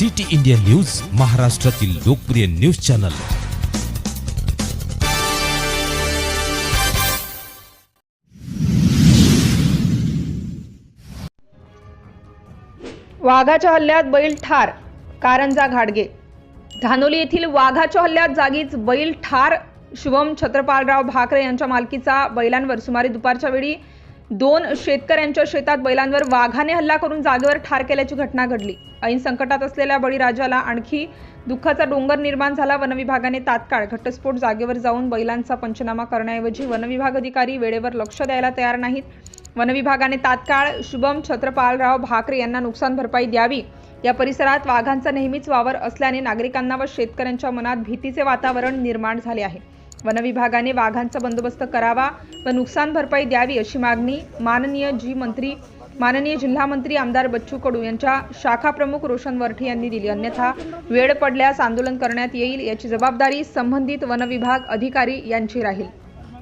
City India news महाराष्ट्रातील लोकप्रिय news channel. वाघाच्या हल्ल्यात बैल ठार कारंजा घाडगे. धानोली येथील वाघाच्या हल्ल्यात जागीच बैल ठार. शुभम छत्रपालराव भाकरे यांच्या मालकीचा बैलांवर सुमारे दुपारच्या वेळी दोन शेतकऱ्यांच्या शेतात बैलांवर वाघाने हल्ला करून जागेवर ठार केल्याची घटना घडली. ऐन संकटात असलेल्या बळीराजाला आणखी दुःखाचा डोंगर निर्माण झाला. वनविभागाने तात्काळ घटस्फोट जागेवर जाऊन बैलांचा पंचनामा करण्याऐवजी वनविभाग अधिकारी वेळेवर लक्ष द्यायला तयार नाहीत. वनविभागाने तात्काळ शुभम छत्रपालराव भाकरे यांना नुकसान भरपाई द्यावी. या परिसरात वाघांचा नेहमीच वावर असल्याने नागरिकांना व शेतकऱ्यांच्या मनात भीतीचे वातावरण निर्माण झाले आहे. वनविभागाने वाघांचा बंदोबस्त करावा व नुकसान भरपाई द्यावी अशी मागणी माननीय जी मंत्री माननीय जिल्हा मंत्री आमदार बच्चू कडू यांच्या शाखा प्रमुख रोशन वरठे यांनी दिली. अन्यथा वेळ पडल्यास आंदोलन करण्यात येईल याची जबाबदारी संबंधित वनविभाग अधिकारी यांची राहील.